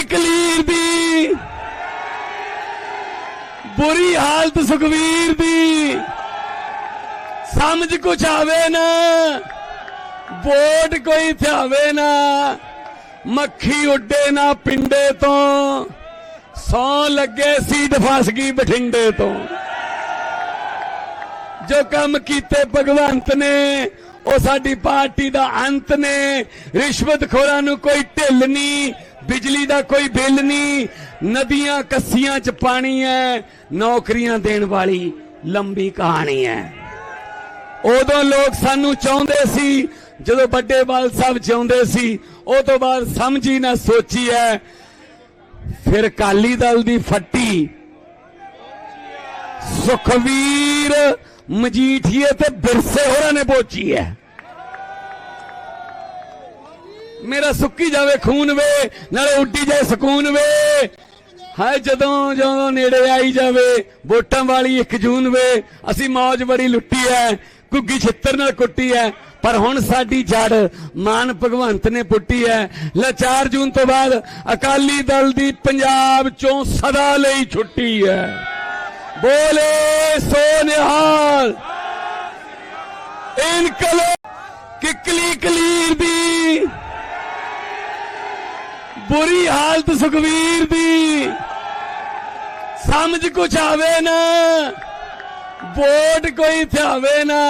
ਕਿੱਕਲੀ ਕਲੀਰ ਦੀ। ਬੁਰੀ ਹਾਲਤ ਸੁਖਵੀਰ ਦੀ। ਸਮਝ ਕੁਛ ਆਵੇ ਨਾ, ਵੋਟ ਕੋਈ ਥਿਆਵੇ ਨਾ, ਮੱਖੀ ਉੱਡੇ ਨਾ ਪਿੰਡੇ ਤੋਂ, ਸੌ ਲੱਗੇ ਸੀਟ ਫਸ ਗਈ ਬਠਿੰਡੇ ਤੋਂ। ਜੋ ਕੰਮ ਕੀਤੇ ਭਗਵੰਤ ਨੇ, ਉਹ ਸਾਡੀ ਪਾਰਟੀ ਦਾ ਅੰਤ ਨੇ। ਰਿਸ਼ਵਤਖੋਰਾਂ ਨੂੰ ਕੋਈ ਢਿੱਲ ਨਹੀਂ ਬਿਜਲੀ ਦਾ ਕੋਈ ਬਿੱਲ ਨਹੀਂ। ਨਦੀਆਂ ਕੱਸੀਆਂ 'ਚ ਪਾਣੀ ਹੈ ਨੌਕਰੀਆਂ ਦੇਣ ਵਾਲੀ ਲੰਬੀ ਕਹਾਣੀ ਹੈ ਉਦੋਂ ਲੋਕ ਸਾਨੂੰ ਚਾਹੁੰਦੇ ਸੀ, ਜਦੋਂ ਵੱਡੇ ਬਾਲ ਸਾਹਿਬ ਚਾਹੁੰਦੇ ਸੀ, ਉਹ ਤੋਂ ਬਾਅਦ ਸਮਝੀ ਨਾ ਸੋਚੀ ਹੈ ਫਿਰ ਕਾਲੀ ਦਲ ਦੀ ਫੱਟੀ। ਸੁਖਵੀਰ ਮਜੀਠੀਏ ਤੇ ਬਿਰਸੇ ਹੋਰਾਂ ਨੇ ਪੋਚੀ ਹੈ ਮੇਰਾ ਸੁੱਕੀ ਜਾਵੇ ਖੂਨ ਵੇ, ਨਾਲੇ ਉੱਡੀ ਜਾਏ ਸਕੂਨ ਵੇ। ਹਾਏ, ਜਦੋਂ ਜਦੋਂ ਨੇੜੇ ਆਈ ਜਾਵੇ, ਵੋਟਾਂ ਵਾਲੀ 1 ਜੂਨ ਵੇ, ਅਸੀਂ ਮੌਜ ਬੜੀ ਲੁੱਟੀ ਐ ਕੁੱਗੀ ਛਿੱਤਰ ਨਾਲ ਕੁੱਟੀ ਐ, ਪਰ ਹੁਣ ਸਾਡੀ ਜੜ ਮਾਨ ਭਗਵੰਤ ਨੇ ਪੁੱਟੀ ਐ। ਲੈ 4 ਜੂਨ ਤੋਂ ਬਾਅਦ ਅਕਾਲੀ ਦਲ ਦੀ ਪੰਜਾਬ ਚੋਂ ਸਦਾ ਲਈ ਛੁੱਟੀ ਐ। ਬੋਲੇ ਸੋ ਨਿਹਾਲ ਇਨਕਲਾਬ ਕਿੱਕਲੀ ਕਲੀਰ ਦੀ ਬੁਰੀ ਹਾਲਤ ਸੁਖਵੀਰ ਦੀ। ਸਮਝ ਕੁਛ ਆਵੇ ਨਾ, ਵੋਟ ਕੋਈ ਥਿਆਵੇ ਨਾ,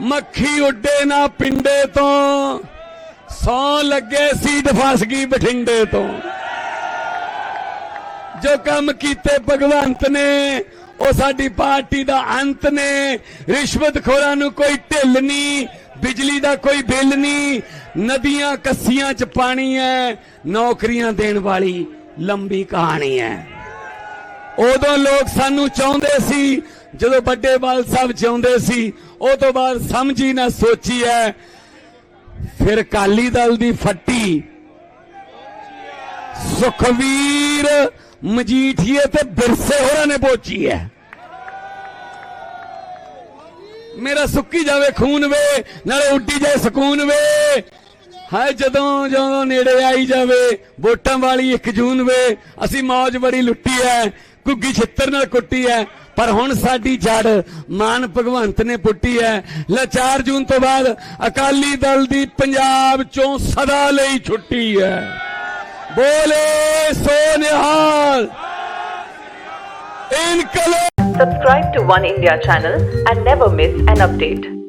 ਮੱਖੀ ਉੱਡੇ ਨਾ ਪਿੰਡੇ ਤੋਂ, ਸੌ ਲੱਗੇ ਸੀਟ ਫਸ ਗਈ ਬਠਿੰਡੇ ਤੋਂ। ਜੋ ਕੰਮ ਕੀਤੇ ਭਗਵੰਤ ਨੇ, ਉਹ ਸਾਡੀ ਪਾਰਟੀ ਦਾ ਅੰਤ ਨੇ। ਰਿਸ਼ਵਤ ਖੋਰਾਂ ਨੂੰ ਕੋਈ ਢਿੱਲ ਨਹੀਂ, ਬਿਜਲੀ ਦਾ ਕੋਈ ਬਿੱਲ ਨਹੀਂ ਨਦੀਆਂ ਕੱਸੀਆਂ 'ਚ ਪਾਣੀ ਹੈ ਨੌਕਰੀਆਂ ਦੇਣ ਵਾਲੀ ਲੰਬੀ ਕਹਾਣੀ ਹੈ ਉਦੋਂ ਲੋਕ ਸਾਨੂੰ ਚਾਹੁੰਦੇ ਸੀ, ਜਦੋਂ ਵੱਡੇ ਬਾਲ ਸਾਹਿਬ ਚਾਹੁੰਦੇ ਸੀ, ਉਹ ਤੋਂ ਬਾਅਦ ਸਮਝੀ ਨਾ ਸੋਚੀ ਹੈ ਫਿਰ ਕਾਲੀ ਦਲ ਦੀ ਫੱਟੀ। ਸੁਖਵੀਰ ਮਜੀਠੀਏ ਤੇ ਬਿਰਸੇ ਹੋਰਾਂ ਨੇ ਪੋਚੀ ਹੈ ਮੇਰਾ ਸੁੱਕੀ ਜਾਵੇ ਖੂਨ ਵੇ, ਨਾਲੇ ਉੱਡੀ ਜਾਏ ਸਕੂਨ ਵੇ। ਹਾਏ, ਜਦੋਂ ਜਦੋਂ ਨੇੜੇ ਆਈ ਜਾਵੇ, ਵੋਟਾਂ ਵਾਲੀ 1 ਜੂਨ ਵੇ, ਅਸੀਂ ਮੌਜ ਬੜੀ ਲੁੱਟੀ ਐ ਕੁੱਗੀ ਛਿੱਤਰ ਨਾਲ ਕੁੱਟੀ ਐ, ਪਰ ਹੁਣ ਸਾਡੀ ਜੜ ਮਾਨ ਭਗਵੰਤ ਨੇ ਪੁੱਟੀ ਐ। ਲੈ 4 ਜੂਨ ਤੋਂ ਬਾਅਦ ਅਕਾਲੀ ਦਲ ਦੀ ਪੰਜਾਬ ਚੋਂ ਸਦਾ ਲਈ ਛੁੱਟੀ ਐ। ਬੋਲੇ ਸੋ ਨਿਹਾਲ ਇਨਕਲਾਬ Subscribe to One India channel and never miss an update.